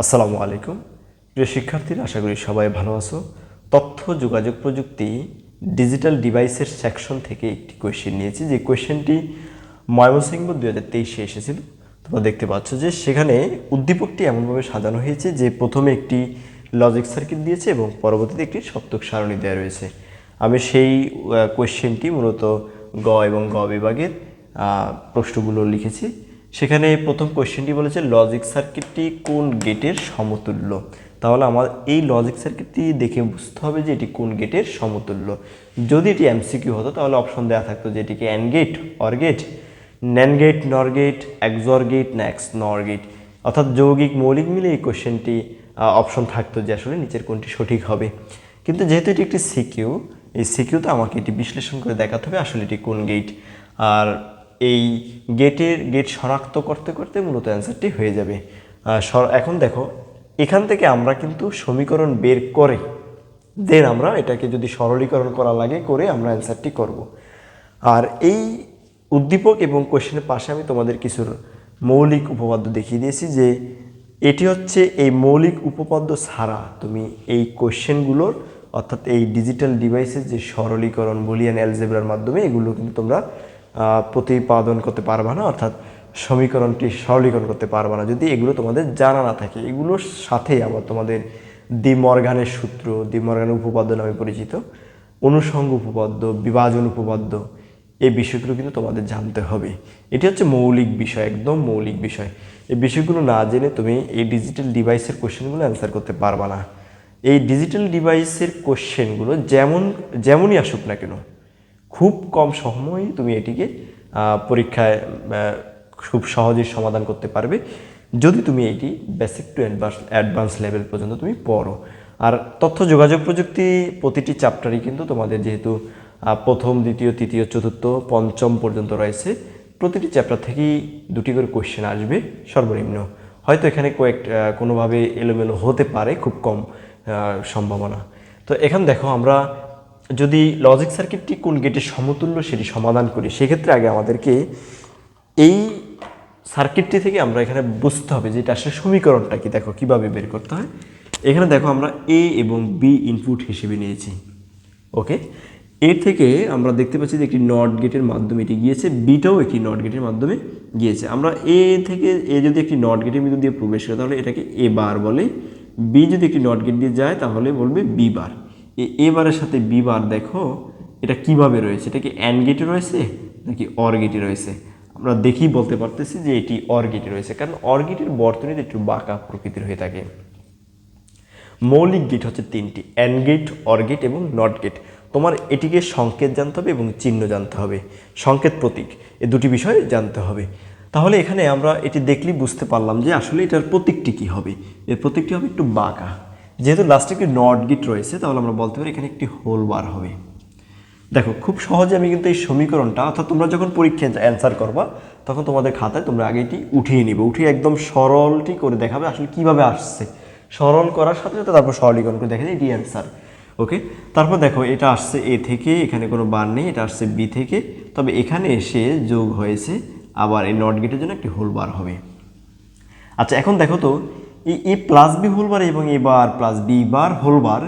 আসসালামু আলাইকুম। প্রিয় শিক্ষার্থীরা, আশা করি সবাই ভালো আছো। তথ্য, যোগাযোগ প্রযুক্তি ডিজিটাল ডিভাইসের সেকশন থেকে একটি কোয়েশ্চেন নিয়েছি। যে কোয়েশ্চেনটি ময়মনসিংহ দু হাজার তেইশে এসেছিল। তোমরা দেখতে পাচ্ছ যে সেখানে উদ্দীপকটি এমনভাবে সাজানো হয়েছে যে প্রথমে একটি লজিক সার্কিট দিয়েছে এবং পরবর্তীতে একটি সত্যক সারণী দেওয়া রয়েছে। আমি সেই কোয়েশ্চেনটি মূলত গ এবং গ বিভাগের প্রশ্নগুলো লিখেছি। সেখানে প্রথম কোয়েশ্চেনটি বলেছে লজিক সার্কিটটি কোন গেটের সমতুল্য? তাহলে আমার এই লজিক সার্কিটটি দেখে বুঝতে হবে যে এটি কোন গেটের সমতুল্য। যদি এটি এমসিকিউ হতো, তাহলে অপশন দেওয়া থাকতো যে এটিকে AND gate OR gate NAND gate NOR gate XOR gate না এক্স নর গেট অর্থাৎ যৌগিক মৌলিক মিলে এই কোশ্চেনটি অপশন থাকতো যে আসলে নিচের কোনটি সঠিক হবে। কিন্তু যেহেতু এটি একটি সিকিউ এই সিকিউতে আমাকে এটি বিশ্লেষণ করে দেখাতে হবে আসলে এটি কোন গেট আর এই গেটের গেট শনাক্ত করতে করতে মূলত অ্যান্সারটি হয়ে যাবে। এখন দেখো, এখান থেকে আমরা কিন্তু সমীকরণ বের করে, দেন আমরা এটাকে যদি সরলীকরণ করা লাগে, করে আমরা অ্যান্সারটি করব। আর এই উদ্দীপক এবং কোশ্চেনের পাশে আমি তোমাদের কিছুর মৌলিক উপপাদ্য দেখিয়ে দিয়েছি যে এটি হচ্ছে এই মৌলিক উপপাদ্য ছাড়া তুমি এই কোশ্চেনগুলোর, অর্থাৎ এই ডিজিটাল ডিভাইসের যে সরলীকরণ, বুলিয়ান অ্যালজেব্রার মাধ্যমে এগুলো কিন্তু তোমরা প্রতিপাদন করতে পারবা না, অর্থাৎ সমীকরণটি সরলীকরণ করতে পারবা না। যদি এগুলো তোমাদের জানা না থাকে, এগুলোর সাথে আবার তোমাদের দ্বিমর্গানের সূত্র দ্বিমর্গানের উপপাদ্য নামে পরিচিত অনুষঙ্গ উপপাদ্য, বিভাজন উপপাদ্য, এই বিষয়গুলো কিন্তু তোমাদের জানতে হবে। এটি হচ্ছে মৌলিক বিষয়, একদম মৌলিক বিষয়। এই বিষয়গুলো না জেনে তুমি এই ডিজিটাল ডিভাইসের কোশ্চেনগুলো অ্যান্সার করতে পারবা না। এই ডিজিটাল ডিভাইসের কোশ্চেনগুলো যেমন, যেমনই আসুক না কেন খুব কম সময়ে তুমি এটিকে পরীক্ষায় খুব সহজেই সমাধান করতে পারবে। যদি তুমি এটি basic to advance advance level পর্যন্ত তুমি পড়ো। আর তথ্য যোগাযোগ প্রযুক্তি প্রতিটি চ্যাপ্টারই কিন্তু তোমাদের যেহেতু প্রথম, দ্বিতীয়, তৃতীয়, চতুর্থ, পঞ্চম পর্যন্ত রয়েছে, প্রতিটি চ্যাপ্টার থেকেই দুটি করে কোশ্চেন আসবে সর্বনিম্ন। হয়তো এখানে কয়েক কোনোভাবে এলোমেলো হতে পারে খুব কম সম্ভাবনা। তো এখানে দেখো আমরা যদি লজিক সার্কিটটি কোন গেটের সমতুল্য সেটি সমাধান করি, সেক্ষেত্রে আগে আমাদেরকে এই সার্কিটটি থেকে আমরা এখানে বুঝতে হবে যে এটা আসলে সমীকরণটা কি। দেখো, কীভাবে বের করতে হয়। এখানে দেখো আমরা এ এবং বি ইনপুট হিসেবে নিয়েছি। ওকে এর থেকে আমরা দেখতে পাচ্ছি যে একটি নট গেটের মাধ্যমে এটি গিয়েছে বিটাও একটি নট গেটের মাধ্যমে গিয়েছে। আমরা এ থেকে এ যদি একটি নট গেটের মধ্যে দিয়ে প্রবেশ করে, তাহলে এটাকে এ বার বলে বি যদি একটি নট গেট দিয়ে যায়, তাহলে বলবে বি বার এ এ বারের সাথে বি বার দেখো, এটা কীভাবে রয়েছে? এটা কি অ্যান গেটে রয়েছে নাকি অর গেটে রয়েছে? আমরা দেখেই বলতে পারতেছি যে এটি অর গেটে রয়েছে, কারণ অর গেটের বর্তনীতে একটু বাঁকা প্রকৃতির হয়ে থাকে। মৌলিক গেট হচ্ছে তিনটি, অ্যান গেট, অর গেট এবং নট গেট। তোমার এটিকে সংকেত জানতে হবে এবং চিহ্ন জানতে হবে। সংকেত প্রতীক, এ দুটি বিষয় জানতে হবে। তাহলে এখানে আমরা এটি দেখলেই বুঝতে পারলাম যে আসলে এটার প্রতীকটি কী হবে। এর প্রতীকটি হবে একটু বাঁকা। যেহেতু লাস্টে একটি নট গিট রয়েছে, তাহলে আমরা বলতে পারি এখানে একটি হোল বার হবে। দেখো, খুব সহজে আমি কিন্তু এই সমীকরণটা, অর্থাৎ তোমরা যখন পরীক্ষায় অ্যান্সার করবা, তখন তোমাদের খাতায় তোমরা আগে এটি উঠিয়ে নিবে। উঠিয়ে একদম সরলটি করে দেখাবে আসলে কীভাবে আসছে। সরল করার সাথে সাথে তারপর সরলীকরণ করে দেখা যায় এটি অ্যান্সার ওকে তারপর দেখো, এটা আসছে এ থেকে, এখানে কোনো বার নেই, এটা আসছে বি থেকে। তবে এখানে এসে যোগ হয়েছে, আবার এই নট গেটের জন্য একটি হোল বার হবে। আচ্ছা এখন দেখো তো এই A plus B whole bar এবং A bar plus B bar whole bar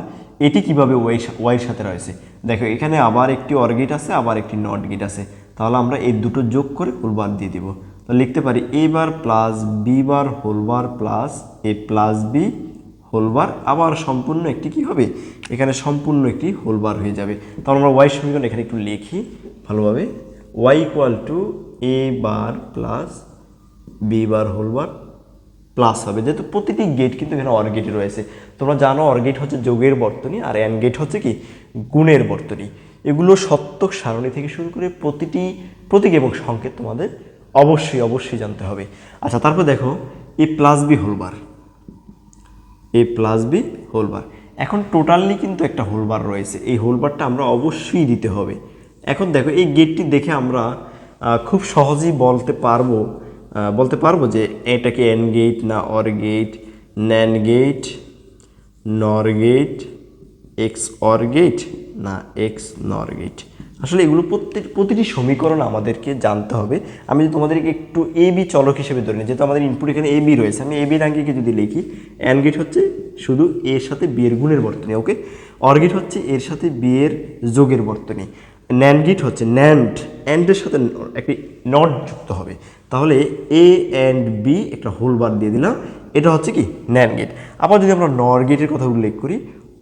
এটি কীভাবে ওয়াই ওয়াইয়ের সাথে রয়েছে? দেখো, এখানে আবার একটি অর গেট আছে, আবার একটি নট গেট আছে। তাহলে আমরা এই দুটো যোগ করে হোলবার দিয়ে দিব। তো লিখতে পারি A bar plus B bar whole bar plus A plus B whole bar আবার সম্পূর্ণ একটি কি হবে? এখানে সম্পূর্ণ একটি হোলবার হয়ে যাবে। তাহলে আমরা ওয়াই সমীকরণ এখানে একটু লিখি ভালোভাবে। Y equal to A bar plus B bar whole bar plus হবে। যেহেতু প্রতিটি গেট কিন্তু এখানে অর গেটে রয়েছে। তোমরা জানো অর গেট হচ্ছে যোগের বর্তনী আর অ্যান গেট হচ্ছে কি? গুণের বর্তনী। এগুলো সত্যক সারণী থেকে শুরু করে প্রতিটি প্রতীক এবং সংকেত তোমাদের অবশ্যই অবশ্যই জানতে হবে। আচ্ছা তারপর দেখো A plus B whole bar A plus B whole bar এখন টোটালি কিন্তু একটা হোলবার রয়েছে। এই হোলবারটা আমরা অবশ্যই দিতে হবে। এখন দেখো, এই গেটটি দেখে আমরা খুব সহজেই বলতে পারব বলতে পারব যে এটাকে এন গেট না OR gate, NAND gate, NOR gate, XOR gate না এক্স নর গেট। আসলে এগুলো প্রত্যেক, প্রতিটি সমীকরণ আমাদেরকে জানতে হবে। আমি যদি তোমাদেরকে একটু এ বি চলক হিসেবে ধরে নিই, যেহেতু আমাদের ইনপুট এখানে এ বি রয়েছে, আমি এ বি রাঙ্গিকে যদি লিখি অ্যান্ড গেট হচ্ছে শুধু এর সাথে বি এর গুণের বর্তনী ওকে অর্গেট হচ্ছে এর সাথে বি এর যোগের বর্তনী। ন্যান্ড হচ্ছে ন্যান্ড অ্যান্ডের সাথে একটি নট যুক্ত হবে। তাহলে এ অ্যান্ড বি একটা হোল বার দিয়ে দিলাম। এটা হচ্ছে কি? ন্যান গেট আবার যদি আমরা নর গেটের কথা উল্লেখ করি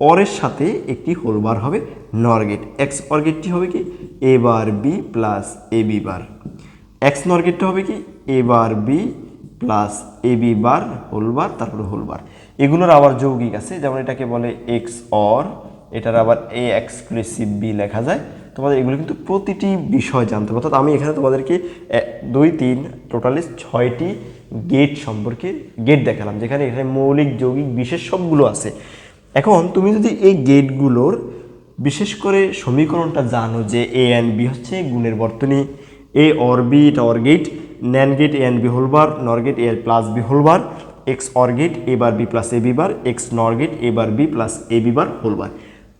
অরের সাথে একটি হোল বার হবে নর গেট এক্স অর গেটটি হবে কি? A bar B plus A B bar XNOR গেটটা হবে কি? A bar B plus A B bar whole bar তারপরে হোল বার এগুলোর আবার যৌগিক আছে, যেমন এটাকে বলে এক্স অর এটার আবার এ এক্সক্লুসিভ বি লেখা যায়। তোমাদের এগুলো কিন্তু প্রতিটি বিষয় জানতে হবে। অর্থাৎ আমি এখানে তোমাদেরকে দুই, তিন, টোটালি ছয়টি গেট সম্পর্কে গেট দেখালাম, যেখানে এখানে মৌলিক, যৌগিক, বিশেষ সবগুলো আছে। এখন তুমি যদি এই গেটগুলোর বিশেষ করে সমীকরণটা জানো যে এ অ্যান্ড বি হচ্ছে গুণের বর্তনী এ অর বি এটা OR gate NAND gate A AND B whole bar NOR gate A plus B whole bar XOR gate A bar B plus A B bar XNOR gate A bar B plus A B bar whole bar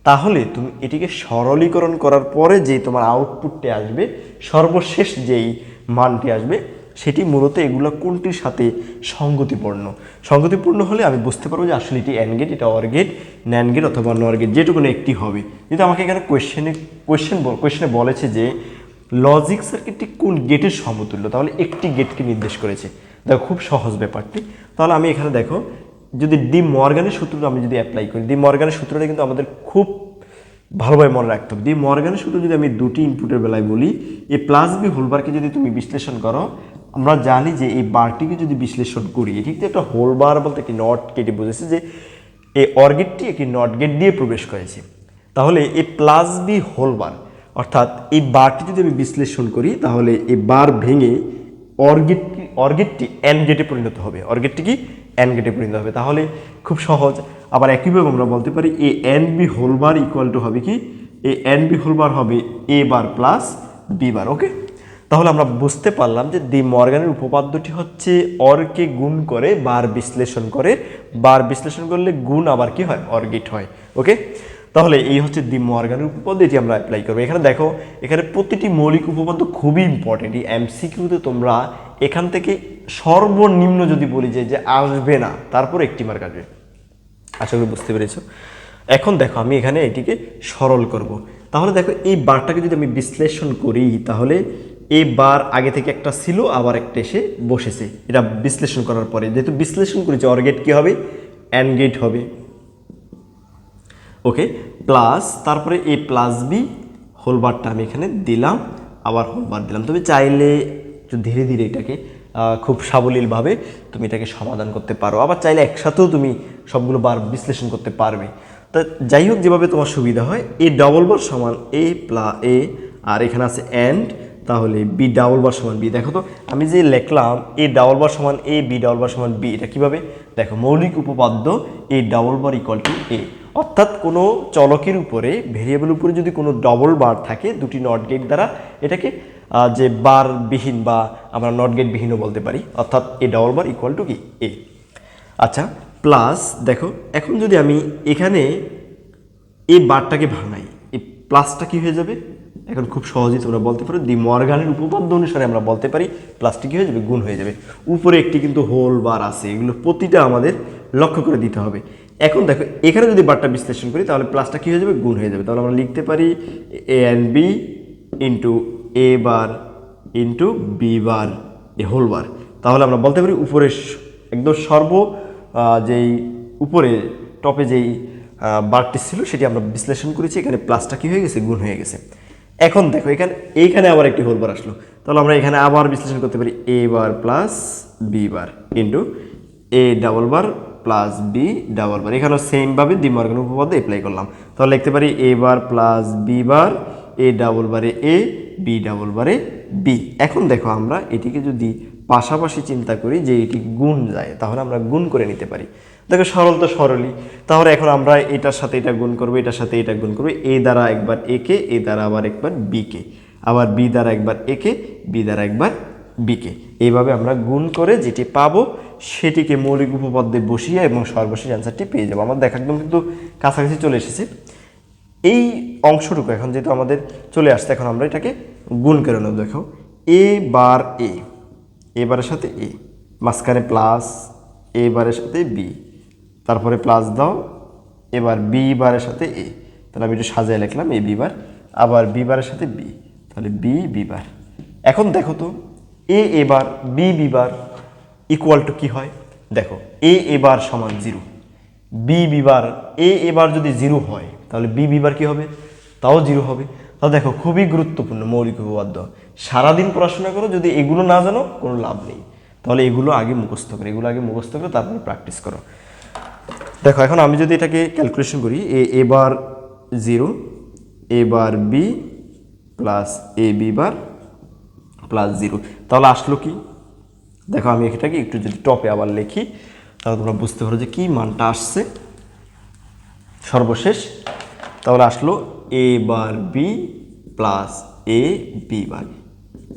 তাহলে তুমি এটিকে সরলীকরণ করার পরে যে তোমার আউটপুটটি আসবে, সর্বশেষ যেই মানটি আসবে, সেটি মূলত এগুলো কোনটির সাথে সঙ্গতিপূর্ণ? সঙ্গতিপূর্ণ হলে আমি বুঝতে পারব যে আসলে এটি গেট এটা গেট ন্যান গেট অথবা গেট যেটুকুনো একটি হবে। কিন্তু আমাকে এখানে কোয়েশ্চেনে কোয়েশ্চেন কোয়েশ্চেনে বলেছে যে লজিক সার্কিটটি কোন গেটের সমতুল্য? তাহলে একটি গেটকে নির্দেশ করেছে। দেখো, খুব সহজ ব্যাপারটি। তাহলে আমি এখানে দেখো যদি ডি মর্গানের সূত্রটা আমি যদি অ্যাপ্লাই করি ডি মর্গানের সূত্রটা কিন্তু আমাদের খুব ভালোভাবে মনে রাখতে হবে। ডি মর্গানের সূত্র যদি আমি দুটি ইনপুটের বেলায় বলি এই প্লাস বি হোলবারকে যদি তুমি বিশ্লেষণ করো, আমরা জানি যে এই বারটিকে যদি বিশ্লেষণ করি ঠিক তো একটা হোলবার বলতে একটি নট কেটে বুঝেছে যে এই অর্গেটটি একটি নট গেট দিয়ে প্রবেশ করেছে। তাহলে এই প্লাস বি হোলবার অর্থাৎ এই বারটি যদি আমি বিশ্লেষণ করি, তাহলে এই বার ভেঙে অর্গেটটি অর্গেটটি অ্যান গেটে পরিণত হবে। অর্গেটটি কি? অ্যান গেটে পরিণত হবে। তাহলে খুব সহজ। আবার একইভাবে আমরা বলতে পারি A AND B whole bar equal to হবে কি? এ এন বি হোলবার হবে এ বার প্লাস বি বার ওকে তাহলে আমরা বুঝতে পারলাম যে দি মর্গানের উপপাদ্যটি হচ্ছে অরকে গুণ করে বার বিশ্লেষণ করে। বার বিশ্লেষণ করলে গুণ আবার কি হয়? অর্গেট হয় ওকে তাহলে এই হচ্ছে দি মর্গানের উপপাদ্য, এটি আমরা অ্যাপ্লাই করব। এখানে দেখো, এখানে প্রতিটি মৌলিক উপপাদ্য খুবই ইম্পর্টেন্ট এই এমসিকিউতে তোমরা এখান থেকে সর্বনিম্ন যদি বলি যে যে আসবে না, তারপর একটি মার্ক আসবে আশা করি বুঝতে পেরেছ। এখন দেখো, আমি এখানে এটিকে সরল করব। তাহলে দেখো, এই বারটাকে যদি আমি বিশ্লেষণ করি, তাহলে এই বার আগে থেকে একটা ছিল, আবার একটা এসে বসেছে। এটা বিশ্লেষণ করার পরে, যেহেতু বিশ্লেষণ করেছে অর্গেট কী হবে? অ্যান গেট হবে। ওকে প্লাস তারপরে এ প্লাস বি হোলবারটা আমি এখানে দিলাম, আবার হোলবার দিলাম। তবে চাইলে ধীরে ধীরে এটাকে খুব সাবলীলভাবে তুমি এটাকে সমাধান করতে পারো। আবার চাইলে একসাথেও তুমি সবগুলো বার বিশ্লেষণ করতে পারবে। তা যাই হোক, যেভাবে তোমার সুবিধা হয়, এ ডবল বার সমান এ প্লা এ আর এখানে আছে অ্যান্ড তাহলে বি ডাবল বার সমান বি দেখো তো, আমি যে লিখলাম এ ডাবল বার সমান এ বি ডাবল বার সমান বি এটা কীভাবে? দেখো, মৌলিক উপপাদ্য A double bar equal to A অর্থাৎ কোনো চলকের উপরে ভেরিয়েবল উপরে যদি কোনো ডবল বার থাকে, দুটি নট গেট দ্বারা, এটাকে যে বার বিহীন বা আমরা নট গেট বিহীনও বলতে পারি, অর্থাৎ A double bar equal to কি? এ আচ্ছা প্লাস দেখো, এখন যদি আমি এখানে এই বারটাকে ভাঙাই, এই প্লাসটা কি হয়ে যাবে? এখন খুব সহজেই তোমরা বলতে পারো, দি মর্গানের উপপাদ্য অনুসারে আমরা বলতে পারি প্লাসটি কি হয়ে যাবে? গুণ হয়ে যাবে। উপরে একটি কিন্তু হোল বার আছে, এগুলো প্রতিটা আমাদের লক্ষ্য করে দিতে হবে। এখন দেখো, এখানে যদি বারটা বিশ্লেষণ করি, তাহলে প্লাসটা কি হয়ে যাবে? গুণ হয়ে যাবে। তাহলে আমরা লিখতে পারি A AND B into A bar into B bar A whole bar তাহলে আমরা বলতে পারি উপরে একদম সর্ব যেই উপরে, টপে যেই বারটি ছিল, সেটি আমরা বিশ্লেষণ করেছি, এখানে প্লাসটা কি হয়ে গেছে, গুণ হয়ে গেছে। এখন দেখো, এখানে, এইখানে আবার একটি হোল বার আসলো। তাহলে আমরা এখানে আবার বিশ্লেষণ করতে পারি A bar plus B bar into A double bar plus B double bar এখানেও সেমভাবে দ্বিমার্গন উপপাদ্য অ্যাপ্লাই করলাম। তাহলে লিখতে পারি A bar plus B bar A double বারে এ বি ডাবল বারে বি এখন দেখো আমরা এটিকে যদি পাশাপাশি চিন্তা করি যে এটি গুণ যায়, তাহলে আমরা গুণ করে নিতে পারি। দেখো সরল তো সরলই। তাহলে এখন আমরা এটার সাথে এটা গুণ করব, এটার সাথে এটা গুণ করব। এ দ্বারা একবার একে এ দ্বারা আবার একবার বিকে আবার বি দ্বারা একবার একে বি দ্বারা একবার বিকে এইভাবে আমরা গুণ করে যেটি পাবো, সেটিকে মৌলিক উপপাদ্যে বসিয়ে এবং সর্বশেষ অ্যান্সারটি পেয়ে যাব। আমার দেখা একদম কিন্তু কাছাকাছি চলে এসেছে। এই অংশটুকু এখন যেহেতু আমাদের চলে আসছে, এখন আমরা এটাকে গুণ করে নেব, দেখো। এ বার এ এ বারের সাথে এ মাঝখানে প্লাস এ বারের সাথে বি তারপরে প্লাস দাও, এবার বি বারের সাথে এ তাহলে আমি একটু সাজিয়ে লিখলাম এ বি বার আবার বি বারের সাথে বি তাহলে বি বি বার এখন দেখো তো এ এবার B B bar equal to কী হয়? দেখো এ এবার সমান জিরো বি বিবার এ এবার যদি জিরো হয় তাহলে বি বিবার কি হবে? তাও জিরো হবে। তাহলে দেখো, খুবই গুরুত্বপূর্ণ মৌলিক উপপাদ্য। সারাদিন পড়াশোনা করো, যদি এগুলো না জানো, কোনো লাভ নেই। তাহলে এগুলো আগে মুখস্থ করো, এগুলো আগে মুখস্থ করো তারপরে প্র্যাকটিস করো। দেখো, এখন আমি যদি এটাকে ক্যালকুলেশন করি, এ এবার জিরো এবার B plus A B bar plus zero তাহলে আসলো কি? দেখো, আমি এটাকে একটু যদি টপে আবার লিখি, তাহলে তোমরা বুঝতে পারো যে কী মানটা আসছে। সর্বশেষ তাহলে আসলো A bar B plus A B bar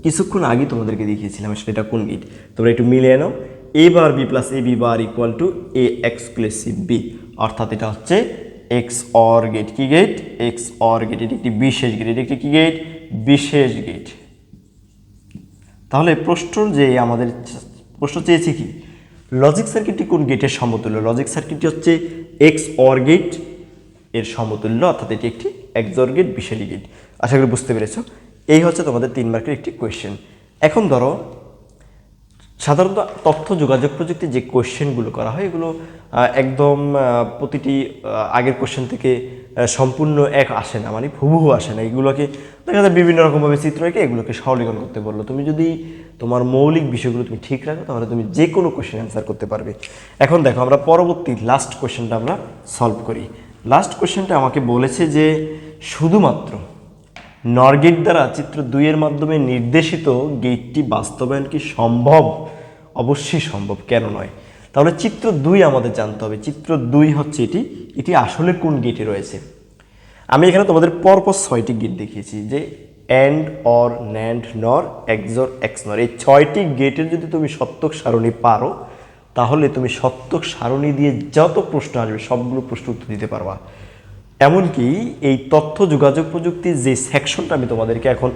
কিছুক্ষণ আগে তোমাদেরকে দেখিয়েছিলাম এটা কোন গেট তোমরা একটু মিলিয়ে নাও। A bar B plus A B bar equal to A exclusive B অর্থাৎ এটা হচ্ছে এক্স অর গেট কি গেট এক্স অর গেট এটি একটি বিশেষ গেট এটি একটি কি গেট বিশেষ গেট তাহলে প্রশ্ন যে আমাদের প্রশ্ন চেয়েছে কি? লজিক সার্কিটটি কোন গেটের সমতুল্য? লজিক সার্কিটটি হচ্ছে এক্স অর গেট এর সমতুল্য, অর্থাৎ এটি একটি এক্সর গেট বিশালী গেট আশা করি বুঝতে পেরেছ। এই হচ্ছে তোমাদের তিন মার্কের একটি কোয়েশ্চেন এখন ধরো, সাধারণত তথ্য যোগাযোগ প্রযুক্তি যে কোয়েশ্চেনগুলো করা হয়, এগুলো একদম প্রতিটি আগের কোয়েশ্চেন থেকে সম্পূর্ণ এক আসে না মানে হুবহু আসে না। এগুলোকে, দেখা যায় বিভিন্ন রকমভাবে চিত্র এঁকে এগুলোকে সরলীকরণ করতে বলল। তুমি যদি তোমার মৌলিক বিষয়গুলো তুমি ঠিক রাখো, তাহলে তুমি যে কোনো কোয়েশ্চেন অ্যান্সার করতে পারবে। এখন দেখো, আমরা পরবর্তী লাস্ট কোয়েশ্চেনটা আমরা সলভ করি। লাস্ট কোয়েশ্চেনটা আমাকে বলেছে যে শুধুমাত্র নরগেট দ্বারা চিত্র দুইয়ের মাধ্যমে নির্দেশিত গেটটি বাস্তবায়ন কি সম্ভব? অবশ্যই সম্ভব, কেন নয়? তাহলে চিত্র দুই আমাদের জানতে হবে। চিত্র দুই হচ্ছে এটি এটি আসলে কোন গেটে রয়েছে? আমি এখানে তোমাদের পরপর ছয়টি গেট দেখিয়েছি, যে and or nand nor xor xnor এই ছয়টি গেটের যদি তুমি সত্যক সারণী পারো তাহলে তুমি সত্যক সারণী দিয়ে যত প্রশ্ন আসবে, সবগুলো প্রশ্ন উত্তর দিতে পারবা। এমনকি এই তথ্য, যোগাযোগ প্রযুক্তির যে সেকশনটা আমি তোমাদেরকে এখন,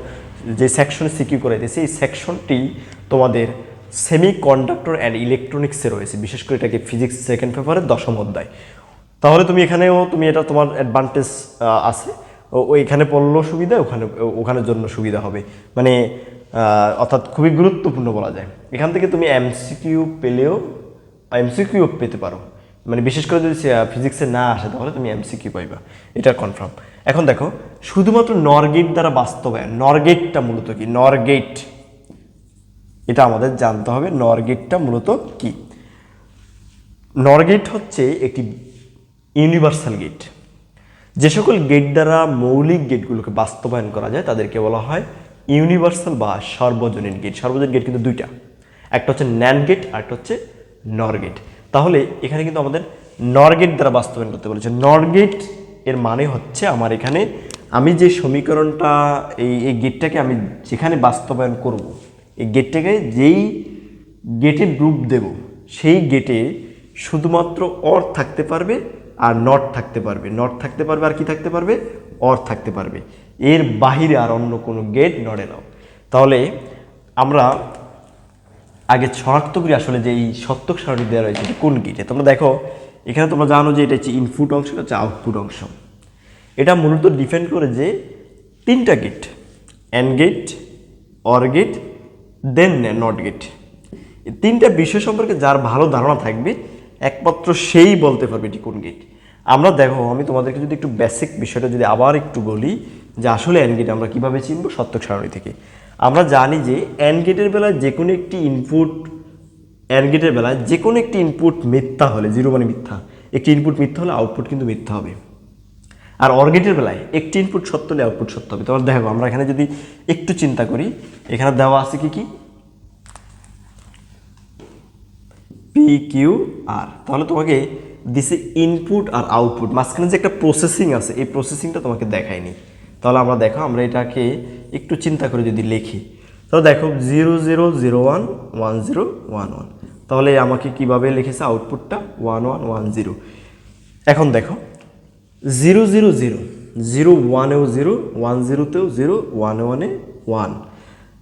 যে সেকশনে সিকিউ করাইতেছি, এই সেকশনটি তোমাদের সেমি কন্ডাক্টর অ্যান্ড ইলেকট্রনিক্সে রয়েছে। বিশেষ করে এটাকে ফিজিক্স সেকেন্ড পেপারের দশম অধ্যায়। তাহলে তুমি এখানেও, তুমি এটা তোমার অ্যাডভান্টেজ আছে। ও এখানে পড়লেও সুবিধা, ওখানে ওখানের জন্য সুবিধা হবে। মানে অর্থাৎ খুবই গুরুত্বপূর্ণ বলা যায়। এখান থেকে তুমি এমসিকিউ পেলেও এমসিকিউ পেতে পারো। মানে বিশেষ করে যদি ফিজিক্সে না আসে, তাহলে তুমি এমসিকিউ পাইবা। এটা কনফার্ম এখন দেখো, শুধুমাত্র নরগেট দ্বারা বাস্তবায়ন নরগেটটা মূলত কি? নরগেট এটা আমাদের জানতে হবে নরগেটটা মূলত কি? নরগেট হচ্ছে একটি ইউনিভার্সাল গেট যে সকল গেট দ্বারা মৌলিক গেটগুলোকে বাস্তবায়ন করা যায়, তাদেরকে বলা হয় ইউনিভার্সাল বা সর্বজনীন গেট সর্বজনীন গেট কিন্তু দুইটা। একটা হচ্ছে ন্যান গেট আর একটা হচ্ছে নর গেট তাহলে এখানে কিন্তু আমাদের নর গেট দ্বারা বাস্তবায়ন করতে বলেছে। নর গেটের মানে হচ্ছে আমার এখানে আমি যে সমীকরণটা, এই এই গেটটাকে আমি যেখানে বাস্তবায়ন করব, এই গেটটাকে যেই গেটের রূপ দেব, সেই গেটে শুধুমাত্র অর থাকতে পারবে আর নট থাকতে পারবে। নট থাকতে পারবে আর কি থাকতে পারবে? অর থাকতে পারবে। এর বাহিরে আর অন্য কোনো গেট নড়ে নাও তাহলে আমরা আগে শনাক্ত করি আসলে যে এই সত্যক সারণী দেওয়া রয়েছে, এটা কোন গেটে? তোমরা দেখো, এখানে তোমরা জানো যে এটা হচ্ছে ইনপুট অংশ, এটা হচ্ছে আউটপুট অংশ। এটা মূলত ডিপেন্ড করে যে তিনটা gate and gate or gate then not gate তিনটা বিষয় সম্পর্কে যার ভালো ধারণা থাকবে, একমাত্র সেই বলতে পারবে এটি কোন গেট আমরা দেখো, আমি তোমাদেরকে যদি একটু বেসিক বিষয়টা যদি আবার একটু বলি, যে আসলে অ্যান গেট আমরা কীভাবে চিনব সত্যক সারণী থেকে? আমরা জানি যে অ্যান গেটের বেলায় যে কোনো একটি ইনপুট অ্যান গেটের বেলায় যে কোনো একটি ইনপুট মিথ্যা হলে জিরো মানে মিথ্যা, একটি ইনপুট মিথ্যা হলে আউটপুট কিন্তু মিথ্যা হবে। আর অর্গেটের বেলায় একটি ইনপুট সত্য হলে আউটপুট সত্য হবে। তোমার দেখো, আমরা এখানে যদি একটু চিন্তা করি, এখানে দেওয়া আছে কি কি? পি কিউ আর তাহলে তোমাকে দিছে ইনপুট আর আউটপুট মাঝখানে যে একটা প্রসেসিং আছে, এই প্রসেসিংটা তোমাকে দেখায়নি। তাহলে আমরা দেখো, আমরা এটাকে একটু চিন্তা করে যদি লিখি। তাহলে দেখো, zero zero zero one one zero one one. তাহলে আমাকে কীভাবে লিখেছে আউটপুটটা? One one one zero. এখন দেখো, জিরো জিরো জিরো জিরো ওয়ানেও জিরো, ওয়ান জিরোতেও জিরো, ওয়ান ওয়ানে ওয়ান।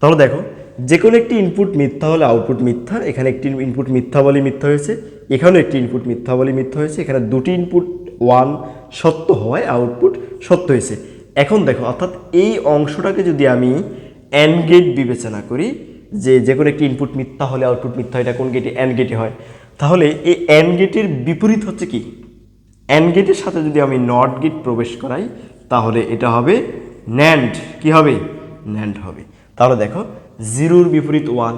তাহলে দেখো যে কোনো একটি ইনপুট মিথ্যা হলে আউটপুট মিথ্যা, এখানে একটি ইনপুট মিথ্যা বলে মিথ্যা হয়েছে, এখানেও একটি ইনপুট মিথ্যা বলে মিথ্যা হয়েছে, এখানে দুটি ইনপুট ওয়ান সত্য হওয়ায় আউটপুট সত্য হয়েছে। এখন দেখো, অর্থাৎ এই অংশটাকে যদি আমি অ্যান্ড গেট বিবেচনা করি, যে যে কোনো একটি ইনপুট মিথ্যা হলে আউটপুট মিথ্যা, এটা কোন গেটে অ্যান্ড গেটে হয়। তাহলে এই অ্যান্ড গেটের বিপরীত হচ্ছে কি? অ্যান্ড গেটের সাথে যদি আমি নট গেট প্রবেশ করাই, তাহলে এটা হবে ন্যান্ড কি হবে? ন্যান্ড হবে। তাহলে দেখো, জিরোর বিপরীত ওয়ান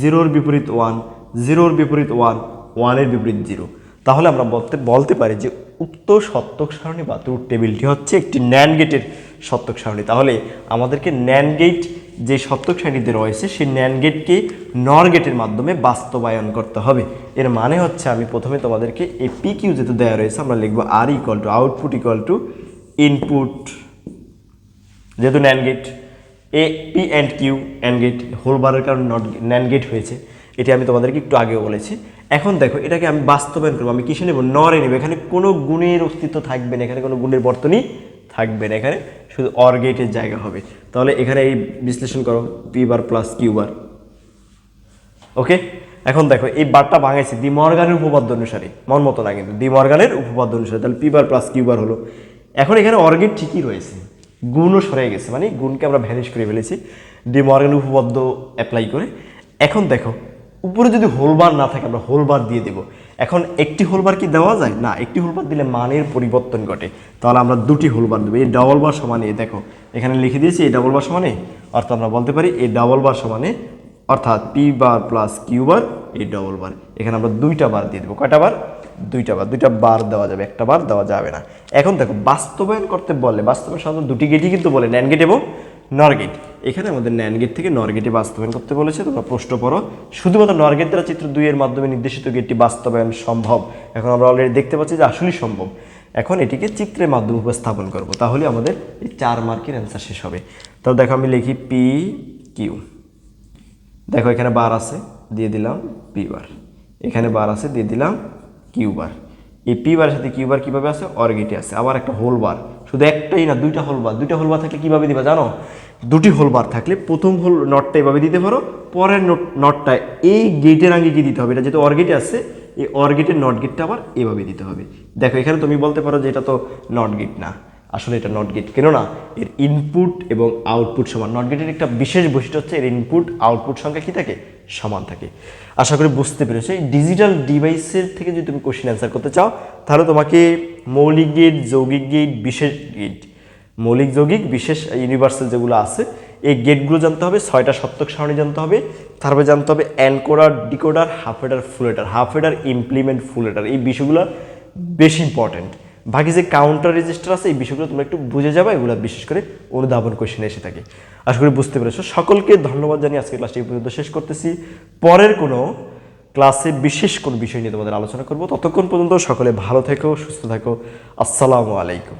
জিরোর বিপরীত ওয়ান জিরোর বিপরীত ওয়ান ওয়ানের বিপরীত জিরো। তাহলে আমরা বলতে বলতে পারি যে উক্ত সত্যক সারণী বা ট্রুথ টেবিলটি হচ্ছে একটি ন্যান গেটের সত্যক সারণী। তাহলে আমাদেরকে ন্যান গেট যে সত্যক সারণীতে রয়েছে, সেই ন্যান গেটকে নর গেটের মাধ্যমে বাস্তবায়ন করতে হবে। এর মানে হচ্ছে আমি প্রথমে তোমাদেরকে এই পি কিউ যেহেতু দেওয়া রয়েছে, আমরা লিখব আর equal to output equal to input যেহেতু NAND gate A P and Q and gate whole বারের কারণে নট ন্যান গেট হয়েছে। এটি আমি তোমাদেরকে একটু আগেও বলেছি। এখন দেখো, এটাকে আমি বাস্তবায়ন করব। আমি কিসে নেব? নরে নেব। এখানে কোনো গুণের অস্তিত্ব থাকবে না। এখানে কোনো গুণের বর্তনই থাকবে না। এখানে শুধু অর গেটের জায়গা হবে। তাহলে এখানে এই বিশ্লেষণ করো P bar plus Q bar okay? এখন দেখো, এই বারটা ভাঙাইছে ডি মর্গানের উপপাদ্য অনুসারে। মন মতো না কিন্তু, ডি মর্গানের উপপাদ্য অনুসারে। তাহলে P bar plus Q bar হলো। এখন এখানে অর্গেট ঠিকই রয়েছে। গুণও সরে গেছে। মানে গুণকে আমরা ভ্যানিশ করে ফেলেছি। ডি মর্গান উপপাদ্য অ্যাপ্লাই করে। এখন দেখো উপরে যদি হোলবার না থাকে, আমরা হোলবার দিয়ে দেব। এখন একটি হোলবার কি দেওয়া যায়? না, একটি হোলবার দিলে মানের পরিবর্তন ঘটে। তাহলে আমরা দুটি হোলবার দেবো। এই ডবল বার সমানে দেখো, এখানে লিখে দিয়েছি এই ডবল বার সমানে, অর্থাৎ আমরা বলতে পারি এই ডবল বার সমানে, অর্থাৎ P bar plus Q bar এই ডবল বার এখানে আমরা দুইটা বার দিয়ে দেবো। কয়টা বার দুইটা বার দুইটা বার দেওয়া যাবে। একটা বার দেওয়া যাবে না। এখন দেখো, বাস্তবায়ন করতে বলে বাস্তবায়ন সাধারণত দুটি গেটই কিন্তু বলে ন্যান গেট এবং নর গেট এখানে আমাদের ন্যান গেট থেকে নর গেটে বাস্তবায়ন করতে বলেছে। তোমরা প্রশ্ন পড়ো শুধুমাত্র নর গেট দ্বারা চিত্র দুইয়ের মাধ্যমে নির্দেশিত গেটটি বাস্তবায়ন সম্ভব? এখন আমরা অলরেডি দেখতে পাচ্ছি যে আসলেই সম্ভব। এখন এটিকে চিত্রের মাধ্যমে উপস্থাপন করব। তাহলে আমাদের এই চার মার্কের অ্যান্সার শেষ হবে। তাহলে দেখো আমি লিখি পি কিউ দেখো এখানে বার আছে, দিয়ে দিলাম পি বার। এখানে বার আছে, দিয়ে দিলাম কিউ বার। এই পি বারের সাথে কিউ বার কীভাবে আছে অর্গেটে আছে আবার একটা হোল বার শুধু একটাই না, দুইটা হোল বার দুইটা হোল বার থাকলে কীভাবে দিবা জানো? দুটি হোল বার থাকলে প্রথম হোল নটটা এভাবে দিতে পারো, পরের নোট নটটা এই গেটের আগে কি দিতে হবে। এটা যেহেতু অর্গেটে আছে, এই অর্গেটের নট গেটটা আবার এভাবে দিতে হবে। দেখো, এখানে তুমি বলতে পারো যে এটা তো নট গেট না। আসলে এটা নট গেট কেননা এর ইনপুট এবং আউটপুট সমান। নট গেটের একটা বিশেষ বৈশিষ্ট্য হচ্ছে এর ইনপুট আউটপুট সংখ্যা কি থাকে? সমান থাকে। আশা করি বুঝতে পেরেছ। এই ডিজিটাল ডিভাইসের থেকে যদি তুমি কোশ্চেন অ্যান্সার করতে চাও, তাহলে তোমাকে মৌলিক গেট যৌগিক গেট বিশেষ গেট মৌলিক, যৌগিক, বিশেষ ইউনিভার্সাল যেগুলো আছে, এই গেটগুলো জানতে হবে, ছয়টা সপ্তক সারণী জানতে হবে, তারপরে জানতে হবে encoder decoder half adder full adder half adder implement full adder এই বিষয়গুলো বেশি ইম্পর্টেন্ট বাকি যে কাউন্টার রেজিস্টার আছে, এই বিষয়গুলো তোমরা একটু বুঝে যাবে, এগুলো বিশেষ করে অনুধাবন কোশ্চেনে এসে থাকে। আশা করি বুঝতে পেরেছ। সকলকে ধন্যবাদ জানিয়ে আজকে ক্লাসটি পর্যন্ত শেষ করতেছি। পরের কোনো ক্লাসে বিশেষ কোন বিষয় নিয়ে তোমাদের আলোচনা করব। ততক্ষণ পর্যন্ত সকলে ভালো থেকো, সুস্থ থাকো। আসসালামু আলাইকুম।